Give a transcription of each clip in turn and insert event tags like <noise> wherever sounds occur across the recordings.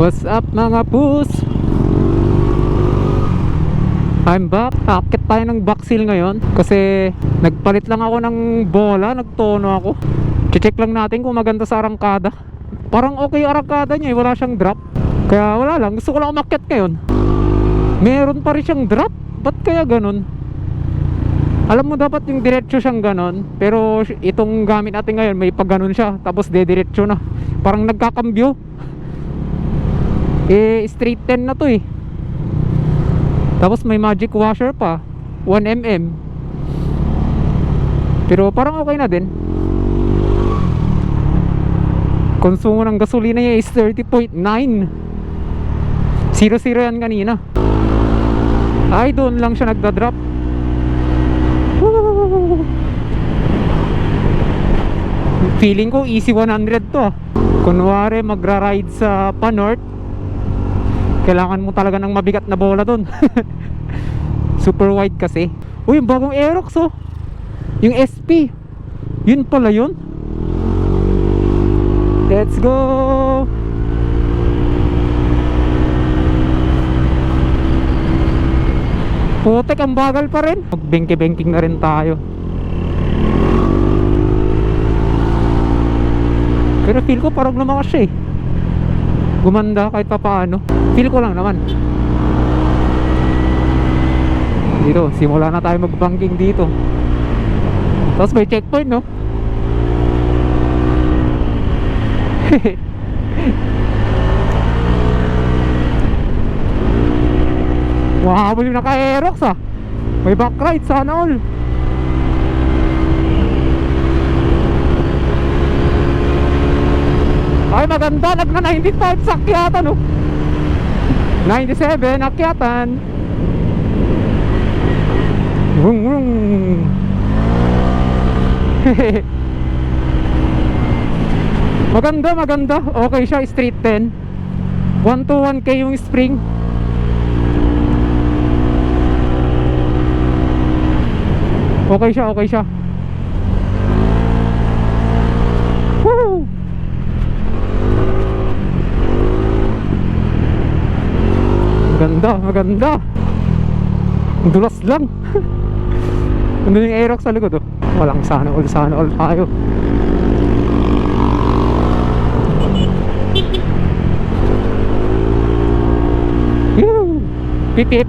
What's up mga pus? I'm back. Akit tayo ng backseal ngayon kasi nagpalit lang ako ng bola, nagtono ako. Check lang natin kung maganda sa arangkada. Parang okay arangkada niya, eh, wala siyang drop. Kaya wala lang, gusto ko lang umakyat ngayon. Meron pa rin siyang drop. Ba't kaya ganun? Alam mo dapat yung diretso siyang ganon Pero itong gamit natin ngayon May pag ganon siya Tapos dediretso na Parang nagkakambyo Eh straight 10 na to eh. Tapos may magic washer pa 1mm Pero parang okay na din. Konsumo ng gasolina niya is 30.9 0-0 yan kanina. Ay doon lang siya nagda-drop! Feeling ko easy 100 to ah. Kunwari magra-ride sa Panorth Kailangan mo talaga ng mabigat na bola doon <laughs> Super wide kasi Uy, yung bagong Aerox oh Yung SP Yun pala yun Let's go Putek, ang bagal pa rin. Magbengke-bengking na rin tayo. Pero feel ko parang lumakas siya eh. Gumanda kahit pa paano. Feel ko lang naman. Dito, simula na tayo magbanking dito. Tapos may checkpoint, no? <laughs> Wahabol yung naka-aerox ah May back ride sana all Ay maganda. Nagna 95 sa akyatan oh. 97 akyatan. Wung <laughs> wung Maganda maganda. Okay siya street 10 1 to 1k yung spring. Okay siya, okay siya. Woo! Maganda, maganda. Dulas lang. <laughs> Andun yung Aerox sa likod oh. Walang sana all, sana all tayo. Yoo! Pip pip.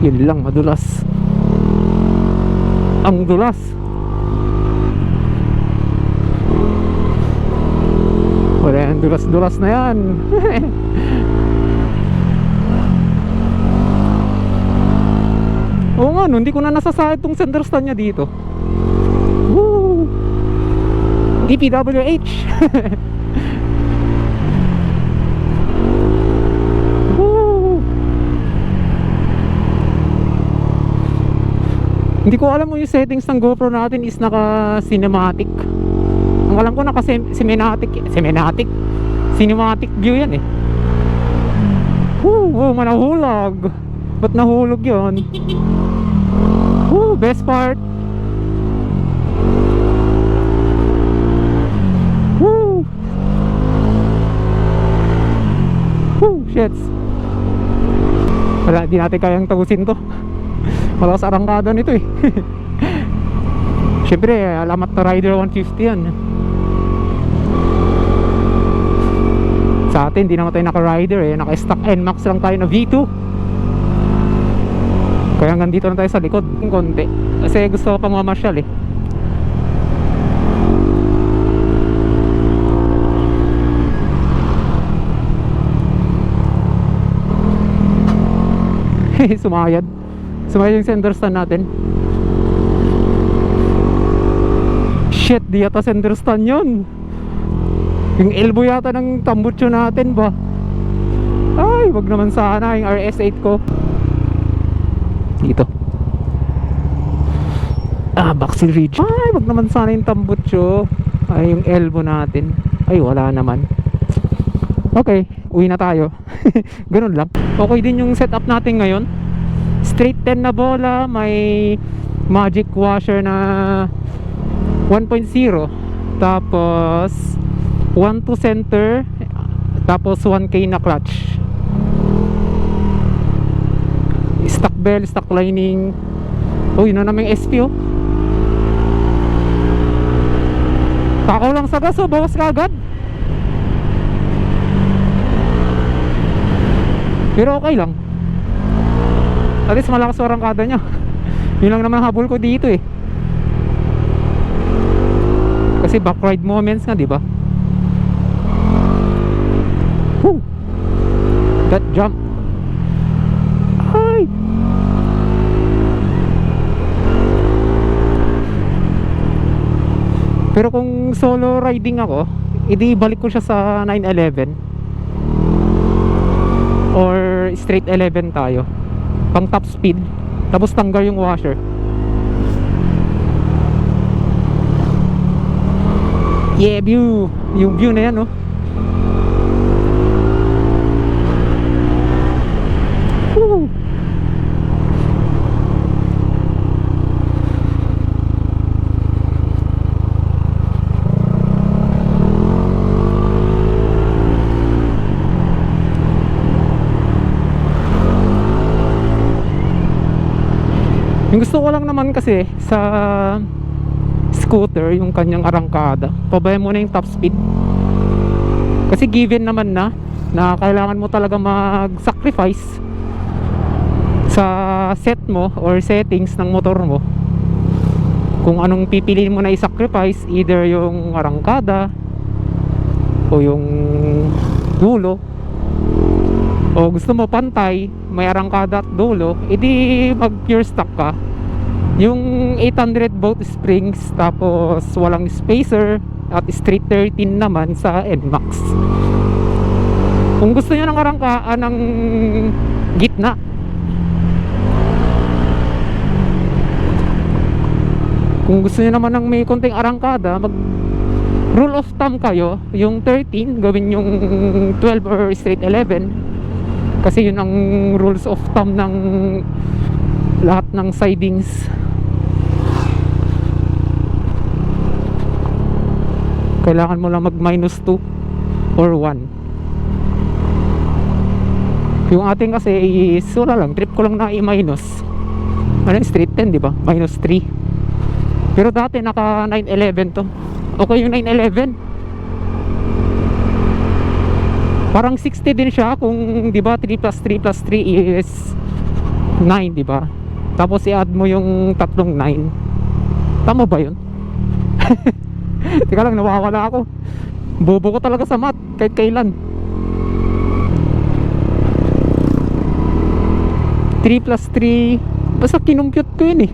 Yun lang, madulas. Ang dulas. Wala yan, dulas-dulas na yan. <laughs> Oo nga, no, hindi ko na nasasahid tong center stand niya dito. Woo! DPWH! <laughs> Woo! Hindi ko alam mo yung settings ng GoPro natin is naka cinematic. Ang alam ko naka cinematic, cinematic, cinematic view yan eh. Woo, woo, manahulog. Ba't nahulog yun? Woo, best part. Woo. Woo, shits. Wala, di natin kayang tagusin to. <laughs> Malakas arangkada nito eh. <laughs> Siyempre, alamat na Rider 150 yan. Sa atin, di naman tayo naka-rider eh. Naka-stock NMAX lang tayo na V2. Kaya hanggang dito na tayo sa likod. Yung konti. Kasi gusto ko pang mamasyal eh. <laughs> Sumayad. Sumayad yung center stand natin. Shit, di yata center stand yun. Yung elbow yata ng tambutso natin ba? Ay, wag naman sana yung RS8 ko. Dito. Ah, Baxil Ridge. Ay, wag naman sana yung tambutso. Ay, yung elbow natin. Ay, wala naman. Okay, uwi na tayo. <laughs> Ganun lang. Okay din yung setup natin ngayon. Straight 10 na bola, may magic washer na 1.0 tapos 1 to center tapos 1k na clutch. Stock bell, stock lining. Oh yun na yung SP oh? Takaw lang sa gas oh bawas ka agad. Pero okay lang. At least malakas yung arangkada nya <laughs> yun lang naman habol ko dito eh. Kasi back ride moments nga, di ba? Woo! That jump. Ay! Pero kung solo riding ako, idi balik ko siya sa 911 or straight 11 tayo. Pang top speed. Tapos tanggal yung washer. Yeah, view. Yung view na yan, oh. Woo! Yung gusto ko lang naman kasi sa scooter yung kanyang arangkada. Pabayan mo na yung top speed. Kasi given naman na na kailangan mo talaga mag sacrifice sa set mo or settings ng motor mo. Kung anong pipiliin mo na i-sacrifice either yung arangkada o yung dulo. O gusto mo pantay may arangkada at dulo edi mag pure stock ka yung 800 bolt springs tapos walang spacer at street 13 naman sa NMAX kung gusto nyo ng arangkaan ng gitna. Kung gusto nyo naman ng may konting arangkada mag rule of thumb kayo yung 13 gawin yung 12 or straight 11 kasi yun ang rules of thumb ng lahat ng sidings kailangan mo lang mag minus 2 or 1 yung ating kasi is wala lang trip ko lang na i-minus. Ano street 10 di ba? Minus 3 pero dati naka 911 to. Okay yung 911 parang 60 din siya kung di ba 3 plus 3 plus 3 is 9 di ba? Tapos i-add mo yung tatlong 9 tama ba yun <laughs> <laughs> Teka lang, nawawala ako. Bobo ko talaga sa math, kahit kailan. 3 plus 3, basta kinumpute ko yun eh.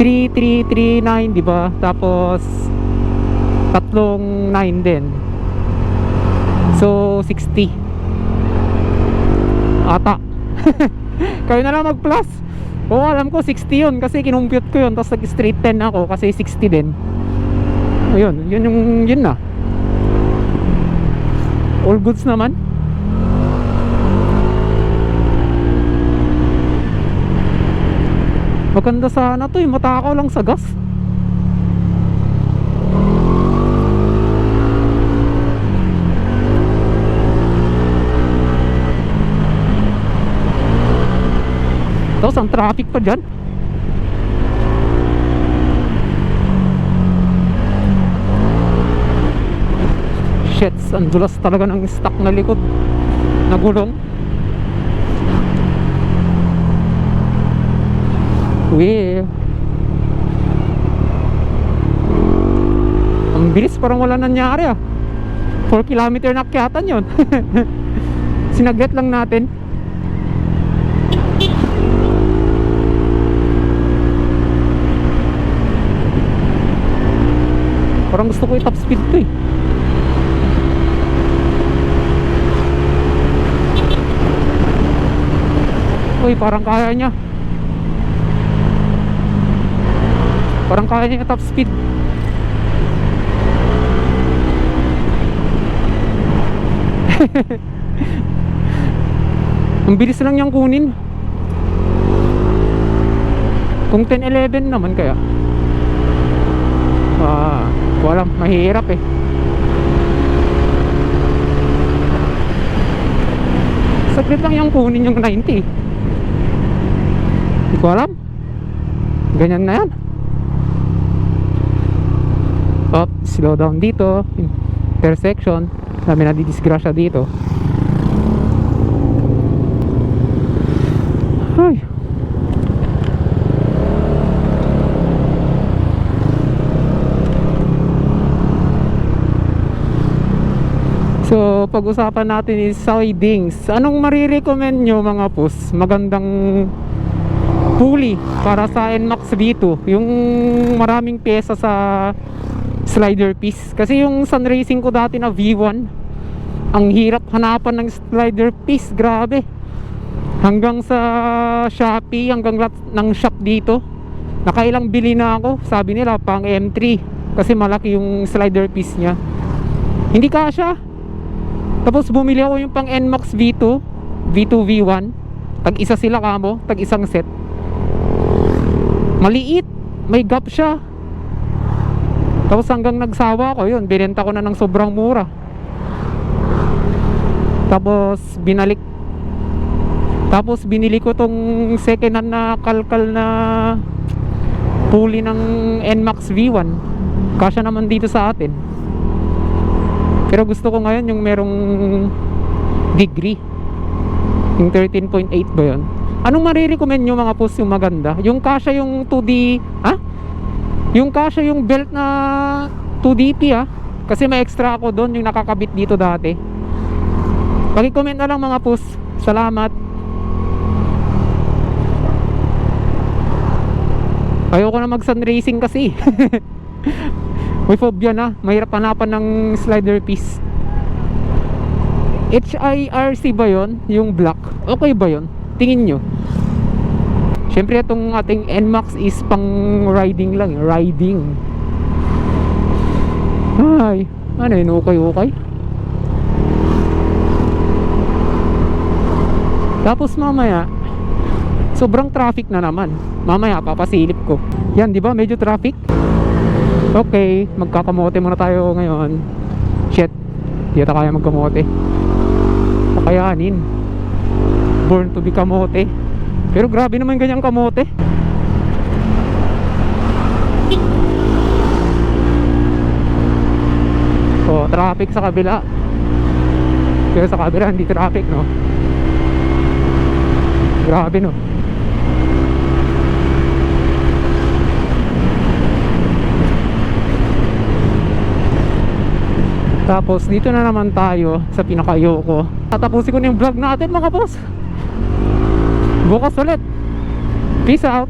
3, 3, 3, 9, di ba? Tapos, tatlong 9 din. So, 60. Ata. <laughs> Kayo na lang mag-plus. Oo, alam ko 60 yun kasi kinumpute ko yun. Tapos nag-straight 10 ako kasi 60 din ayun yun yung yun na. All goods naman. Maganda sana to eh matakaw lang sa gas. Tapos ang traffic pa dyan shits. Ang dulas talaga ng stock na likod. Na gulong Wee. Ang bilis parang wala nangyari ah. 4 kilometer na akyatan yun. <laughs> Sinaglit lang natin. Parang gusto ko i-top speed to eh Uy, parang kaya niya. Parang kaya niya top speed. <laughs> Ang bilis lang niyang kunin. Kung 10-11 naman kaya. mahirap eh. Saglit lang yung kunin yung 90. Hindi ko alam. Ganyan na yan. Up, slow down dito. Intersection. Dami na didisgrasya dito. Ay. So, pag-usapan natin is sidings. Anong marirecommend nyo mga pus? Magandang pulley para sa NMAX V2. Yung maraming pyesa sa slider piece. Kasi yung Sun Racing ko dati na V1, ang hirap hanapan ng slider piece. Grabe. Hanggang sa Shopee, hanggang lat ng shop dito. Nakailang bili na ako. Sabi nila pang M3. Kasi malaki yung slider piece niya. Hindi kasha. Tapos bumili ako yung pang NMAX V2, V2 V1. Tag isa sila kamo, tag isang set. Maliit, may gap siya. Tapos hanggang nagsawa ko yun, binenta ko na ng sobrang mura. Tapos binalik tapos binili ko tong second hand na kalkal na pulley ng NMAX V1. Kasya naman dito sa atin. Pero gusto ko ngayon yung merong degree. Yung 13.8 ba yun? Anong marirecommend nyo mga post yung maganda? Yung kasya yung 2D, ha? Yung kasya yung belt na 2DP ha? Kasi may extra ako doon yung nakakabit dito dati. Paki-comment na lang mga post. Salamat. Ayoko na mag sun racing kasi. <laughs> May phobia na. Mahirap hanapan ng slider piece. HIRC ba yon Yung black. Okay ba yon Tingin nyo. Siyempre itong ating NMAX is pang riding lang. eh. Riding. Ay. Ano yun? Okay-okay. Tapos mamaya, sobrang traffic na naman. Mamaya papasilip ko. Yan, di ba? Medyo traffic. Okay, magkakamote muna tayo ngayon. Shit, di ata kaya magkamote. Kakayanin. Born to be kamote. Pero grabe naman ganyang kamote. Oh, traffic sa kabila. Pero sa kabila hindi traffic, no? Grabe, no? Tapos dito na naman tayo sa pinakayoko. Tatapusin ko na yung vlog natin mga boss. Bukas ulit. Peace out.